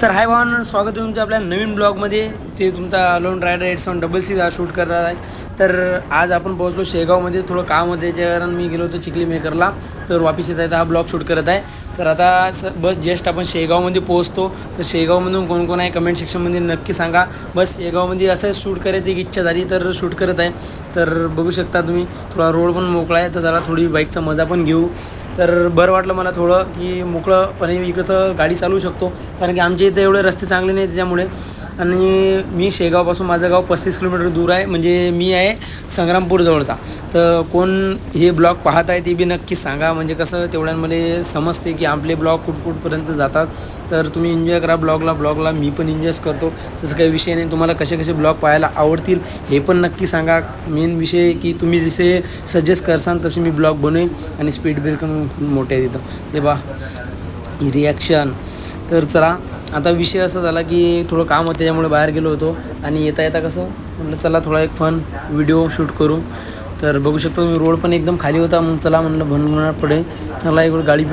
तर हाय भावांनो स्वागत आहे तुमचं आपल्या नवीन ब्लॉगमध्ये. ते तुमचा lone rider eight seven double C हा शूट करणार आहे. तर आज आपण पोहोचलो शेगावमध्ये थोडं काम होते त्याच्या कारण मी गेलो होतो चिखली मेकरला तर वापिस येत आहे तर हा ब्लॉग शूट करत आहे. तर आता स बस जस्ट आपण शेगावमध्ये पोहोचतो. तर शेगावमधून कोण कोण आहे कमेंट सेक्शनमध्ये नक्की सांगा. बस शेगावमध्ये असं शूट करायची एक इच्छा झाली तर शूट करत आहे. तर बघू शकता तुम्ही थोडा रोड पण मोकळा आहे. तर जरा थोडी बाईकचा मजा पण घेऊ. तर बरं वाटलं मला थोडं की मोकळंपणे इकडं तर गाडी चालवू शकतो. कारण की आमच्या इथं एवढे रस्ते चांगले नाही त्याच्यामुळे. आणि मी शेगावपासून माझं गाव पस्तीस किलोमीटर दूर आहे. म्हणजे मी आहे संग्रामपूरजवळचा तर कोण हे ब्लॉग पाहत आहे ते बी नक्कीच सांगा. म्हणजे कसं तेवढ्यांमध्ये समजते की आपले ब्लॉग कुठ कुठपर्यंत जातात. तर तुम्ही एन्जॉय करा ब्लॉगला. ब्लॉगला मी पण एन्जॉयच करतो. तसं काही विषय नाही. तुम्हाला कसे कसे ब्लॉग पाहायला आवडतील हे पण नक्की सांगा. मेन विषय की तुम्ही जसे सजेस्ट करसान तसे मी ब्लॉग बनवेन. आणि स्पीड ब्रेक पण मोठे आहेत तिथं ते बा रिॲक्शन तर चला आता विषय असा झाला की थोडं काम होतं त्याच्यामुळे बाहेर गेलो होतो. आणि येता येता कसं म्हटलं चला थोडा एक फन व्हिडिओ शूट करू. तर बघू शकतो मी रोड पण एकदम खाली होता मग चला म्हणलं बनवणार पडे चला एक गाडी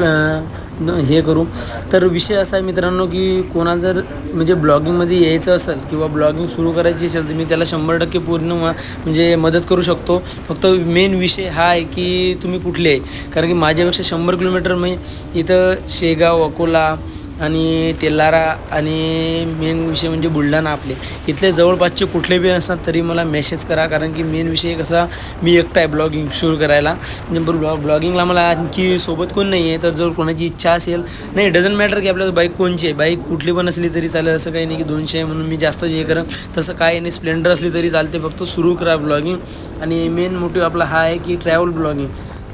न- हे करू. तर विषय असा आहे मित्रांनो की कोणा जर म्हणजे ब्लॉगिंगमध्ये यायचं असेल किंवा ब्लॉगिंग सुरू करायची असेल तर मी त्याला शंभर टक्के पूर्ण म्हणजे मदत करू शकतो. फक्त मेन विषय हा आहे की तुम्ही कुठले आहे? कारण की माझ्यापेक्षा शंभर किलोमीटर मी इथं शेगाव अकोला आणि तेलारा आणि मेन विषय म्हणजे बुलढाणा आपले. इथले जवळपासचे कुठले बी असतात तरी मला मेसेज करा कारण की मेन विषय कसा मी एकटा आहे ब्लॉगिंग सुरू करायला. म्हणजे ब्लॉ ब्लॉगिंगला मला आणखी सोबत कोण नाही आहे तर जर कोणाची इच्छा असेल नाही डझंट मॅटर की आपल्याला बाईक कोणची आहे. बाईक कुठली पण असली तरी चालेल असं काही नाही की दोनशे आहे म्हणून मी जास्त जे करेन तसं काय नाही स्प्लेंडर असली तरी चालते फक्त सुरू करा ब्लॉगिंग आणि मेन मोटिव्ह आपला हा आहे की ट्रॅव्हल ब्लॉगिंग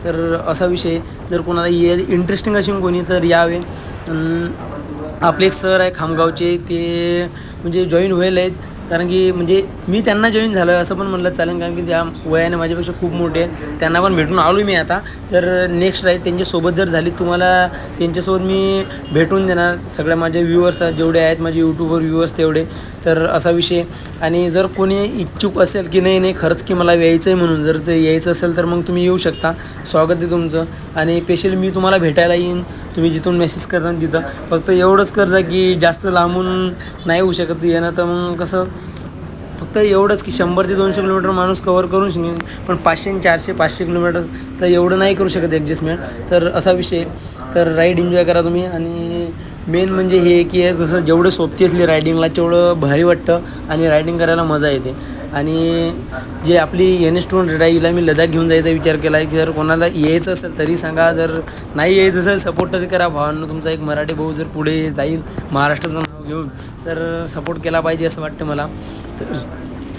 तर असा विषय जर कोणाला ये इंटरेस्टिंग अशी कोणी तर यावे. आपले एक सर आहे खामगावचे ते म्हणजे जॉईन व्हायला आहेत कारण की म्हणजे मी त्यांना जॉईन झालो आहे असं पण म्हणलं चालेल कारण की त्या वयाने माझ्यापेक्षा खूप मोठे आहेत. त्यांना पण भेटून आलो मी आता. तर नेक्स्ट राईड त्यांच्यासोबत जर झाली तुम्हाला त्यांच्यासोबत मी भेटून देणार. सगळ्या माझ्या व्ह्युअर्स जेवढे आहेत माझे यूट्यूबवर व्ह्युअर्स तेवढे. तर असा विषय आणि जर कोणी इच्छुक असेल की नाही नाही खरंच की मला यायचं आहे म्हणून. जर ते यायचं असेल तर मग तुम्ही येऊ शकता. स्वागत आहे तुमचं. आणि स्पेशल मी तुम्हाला भेटायला येईन. तुम्ही जिथून मेसेज करता तिथं. फक्त एवढंच करजा की जास्त लांबून नाही होऊ शकत. येणं तर मग कसं? फक्त एवढंच की शंभर ते दोनशे किलोमीटर माणूस कवर करून शिकेन पण पाचशे आणि चारशे पाचशे किलोमीटर तर एवढं नाही करू शकत ॲडजस्टमेंट तर असा विषय. तर राईड एन्जॉय करा तुम्ही. आणि मेन म्हणजे हे की आहे जसं जेवढं सोपती असली रायडिंगला तेवढं भारी वाटतं आणि रायडिंग करायला मजा येते. आणि जे आपली एन एस टू हंड्रेड मी लडाख घेऊन जायचा विचार केला आहे की जर कोणाला यायचं असेल तरी सांगा. जर नाही यायचं असेल सपोर्ट तरी करा. भावांना तुमचा एक मराठी भाऊ जर पुढे जाईल महाराष्ट्राचा घेऊन तर सपोर्ट केला पाहिजे असं वाटतं मला. तर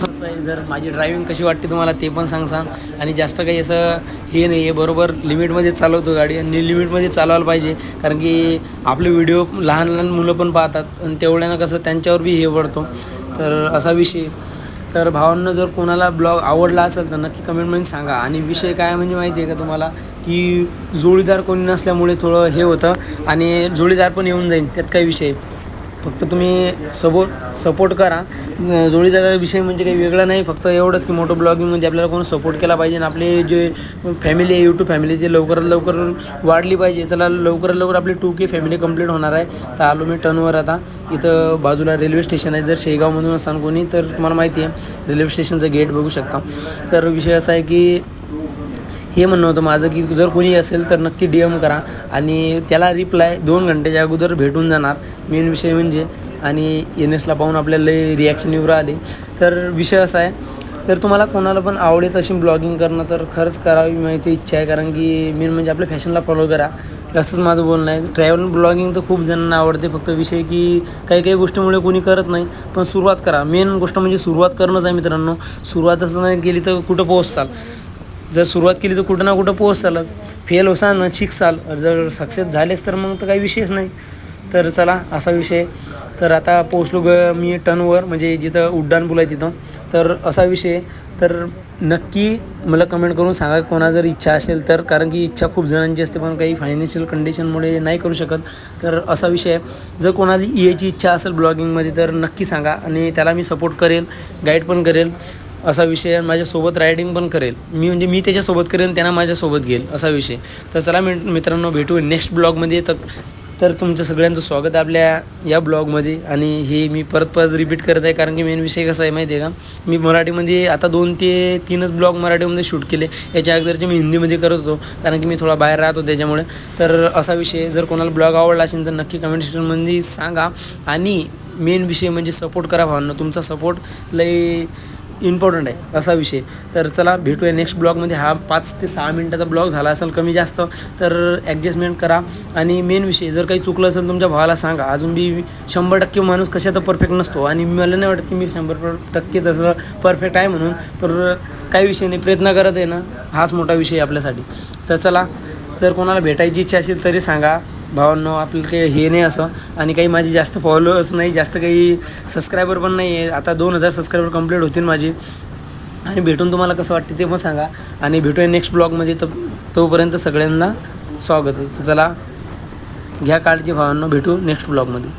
कसं आहे जर माझी ड्रायव्हिंग कशी वाटते तुम्हाला ते पण सांग सांग. आणि जास्त काही असं हे नाही आहे बरोबर लिमिटमध्ये चालवतो गाडी आणि लिमिटमध्ये चालवायला पाहिजे. कारण की आपले व्हिडिओ लहान लहान मुलं पण पाहतात आणि तेवढ्यानं कसं त्यांच्यावर बी हे पडतो. तर असा विषय. तर भावांना जर कोणाला ब्लॉग आवडला असेल तर नक्की कमेंटमध्ये सांगा. आणि विषय काय म्हणजे माहिती आहे का तुम्हाला? की जोडीदार कोणी नसल्यामुळे थोडं हे होतं. आणि जोडीदार पण येऊन जाईल त्यात काही विषय. फक्त तुम्ही सपोर्ट सपोर्ट करा. जोडीदाराचा विषय म्हणजे काही वेगळा नाही फक्त एवढंच की मोठं ब्लॉगिंगमध्ये आपल्याला कोण सपोर्ट केला पाहिजे आणि आपले जे फॅमिली आहे यूट्यूब फॅमिली जे लवकरात लवकर वाढली पाहिजे. चला लवकरात लवकर आपली टू के फॅमिली कंप्लीट होणार आहे. तर आलो मी टर्नवर आता. इथं बाजूला रेल्वे स्टेशन आहे. जर शेगावमधून असाल कोणी तर तुम्हाला माहिती आहे रेल्वे स्टेशनचं गेट बघू शकता. तर विषय असा आहे की हे म्हणणं होतं माझं की जर कोणी असेल तर नक्की डी एम करा. आणि त्याला रिप्लाय दोन घंट्याच्या अगोदर भेटून जाणार. मेन विषय म्हणजे. आणि एन एसला पाहून आपल्याला लई रिॲक्शन येऊ राहिले. तर विषय असा आहे. तर तुम्हाला कोणाला पण आवडेल अशी ब्लॉगिंग करणं तर खरंच करावी माहिती इच्छा आहे. कारण की मेन म्हणजे आपल्या फॅशनला फॉलो करा. असंच माझं बोलणं आहे. ट्रॅव्हल ब्लॉगिंग तर खूप जणांना आवडते. फक्त विषय की काही काही गोष्टीमुळे कोणी करत नाही. पण सुरुवात करा. मेन गोष्ट म्हणजे सुरुवात करणंच आहे मित्रांनो. सुरुवातच नाही केली तर कुठं पोहोचसाल? जर सुरुवात केली तर कुठं ना कुठं पोहोचसालच फेल होसाल ना शिकसाल. जर सक्सेस झालेच तर मग तर काही विषयच नाही. तर चला असा विषय. तर आता पोहोचलो ग मी टनवर म्हणजे जिथं उड्डाण बोलाय आहे तिथं. तर असा विषय. तर नक्की मला कमेंट करून सांगा कोणा जर इच्छा असेल तर. कारण की इच्छा खूप जणांची असते पण काही फायनान्शियल कंडिशनमुळे नाही करू शकत. तर असा विषय. जर कोणाला यायची इच्छा असेल ब्लॉगिंगमध्ये तर नक्की सांगा. आणि त्याला मी सपोर्ट करेल गाईड पण करेल. असा विषय माझ्यासोबत रायडिंग पण करेल. मी म्हणजे मी त्याच्यासोबत करेन त्यांना माझ्यासोबत घेईल असा विषय. तर चला मी मित्रांनो भेटू नेक्स्ट ब्लॉगमध्ये तर तर तुमचं सगळ्यांचं स्वागत आपल्या या ब्लॉगमध्ये आणि हे मी परत परत रिपीट करत आहे कारण की मेन विषय कसा आहे माहिती आहे का? मी मराठीमध्ये आता दोन ते तीनच ब्लॉग मराठीमध्ये शूट केले. याच्या अगोदरचे मी हिंदीमध्ये करत होतो कारण की मी थोडा बाहेर राहत होतो त्याच्यामुळे. तर असा विषय जर कोणाला ब्लॉग आवडला असेल तर नक्की कमेंट सेक्शनमध्ये सांगा. आणि मेन विषय म्हणजे सपोर्ट करा भावांना. तुमचा सपोर्ट लई इम्पॉर्टंट आहे असा विषय. तर चला भेटूया नेक्स्ट ब्लॉगमध्ये हा पाच ते सहा मिनटाचा ब्लॉग झाला असेल कमी जास्त तर ॲडजस्टमेंट करा. आणि मेन विषय जर काही चुकलं असेल तुमच्या भावाला सांगा. अजून बी शंभर टक्के माणूस कशाचा परफेक्ट नसतो. आणि मला नाही वाटत की मी शंभर टक्के तसं परफेक्ट आहे म्हणून. तर काही विषय नाही प्रयत्न करत आहे ना हाच मोठा विषय आहे आपल्यासाठी. तर चला जर कोणाला भेटायची इच्छा असेल तरी सांगा. भावांनो आपलं काही हे नाही असं. आणि काही माझे जास्त फॉलोअर्स नाही जास्त काही सबस्क्रायबर पण नाही आहे आता दोन हजार सबस्क्रायबर कंप्लीट होतील माझी. आणि भेटून तुम्हाला कसं वाटते ते पण सांगा. आणि भेटूया नेक्स्ट ब्लॉगमध्ये तर तोपर्यंत सगळ्यांना स्वागत आहे. तर चला घ्या काळजी भावांनो. भेटू नेक्स्ट ब्लॉगमध्ये